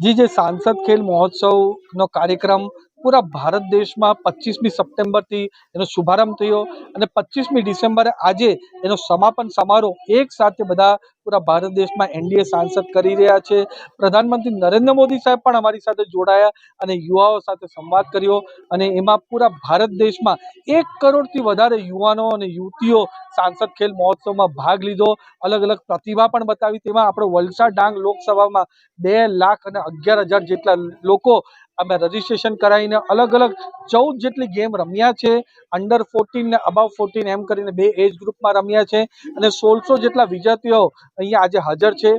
જી, જે સાંસદ ખેલ મહોત્સવનો કાર્યક્રમ પૂરા ભારત દેશમાં પચીસમી સપ્ટેમ્બરથી એનો શુભારંભ થયો અને પચીસમી ડિસેમ્બરે આજે એનો સમાપન સમારોહ એક સાથે બધા પૂરા ભારત દેશમાં એનડીએ સાંસદ કરી રહ્યા છે. પ્રધાનમંત્રી નરેન્દ્ર મોદી સાહેબ પણ અમારી સાથે જોડાયા અને યુવાઓ સાથે સંવાદ કર્યો અને એમાં પૂરા ભારત દેશમાં એક કરોડથી વધારે યુવાનો અને યુવતીઓ સાંસદ ખેલ મહોત્સવમાં ભાગ લીધો. અલગ અલગ પ્રતિભા પણ બતાવી. તેમાં આપણે વલસાડ ડાંગ લોકસભામાં બે લાખ અને અગિયાર હજાર જેટલા લોકો અમે રજીસ્ટ્રેશન કરાવીને અલગ અલગ ચૌદ જેટલી ગેમ રમ્યા છે. અંડર ફોર્ટીન ને અબાવ ફોર્ટીન એમ કરીને બે એજ ગ્રુપમાં રમ્યા છે. અને સોળસો જેટલા વિદ્યાર્થીઓ અહીંયા આજે હાજર છે.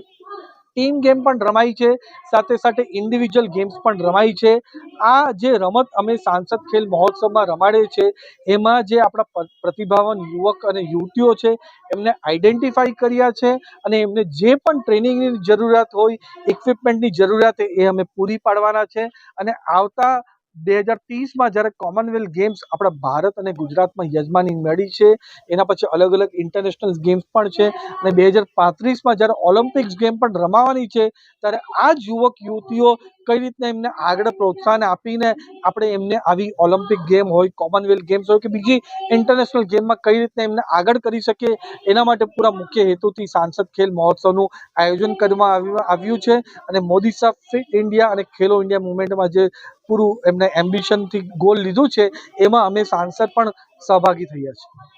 ટીમ ગેમ પણ રમાઈ છે. સાથે સાથે ઇન્ડિવિજ્યુઅલ ગેમ્સ પણ રમાઈ છે. આ જે રમત અમે સાંસદ ખેલ મહોત્સવમાં રમાડીએ છે, એમાં જે આપણા પ્રતિભાવન યુવક અને યુવતીઓ છે, એમને આઈડેન્ટિફાઈ કર્યા છે અને એમને જે પણ ટ્રેનિંગની જરૂરિયાત હોય ઇક્વિપમેન્ટની જરૂરિયાત એ અમે પૂરી પાડવાના છે. અને આવતા બે હજાર ત્રીસમાં જ્યારે કોમનવેલ્થ ગેમ્સ આપણા ભારત અને ગુજરાતમાં યજમાની મળી છે, એના પછી અલગ અલગ ઇન્ટરનેશનલ ગેમ્સ પણ છે અને બે હજાર પાંત્રીસમાં જ્યારે ઓલિમ્પિક્સ ગેમ પણ રમાવાની છે, ત્યારે આ જ યુવક યુવતીઓ કઈ રીતના એમને આગળ પ્રોત્સાહન આપીને આપણે એમને આવી ઓલિમ્પિક ગેમ હોય કોમનવેલ્થ ગેમ્સ હોય કે બીજી ઇન્ટરનેશનલ ગેમમાં કઈ રીતના એમને આગળ કરી શકીએ, એના માટે પૂરા મુખ્ય હેતુથી સાંસદ ખેલ મહોત્સવનું આયોજન કરવામાં આવ્યું છે. અને મોદી સાહેબ ફિટ ઇન્ડિયા અને ખેલો ઇન્ડિયા મુવમેન્ટમાં જે પૂરું એમને એમ્બિશનથી ગોલ લીધું છે, એમાં અમે સાંસદ પણ સહભાગી થયા છીએ.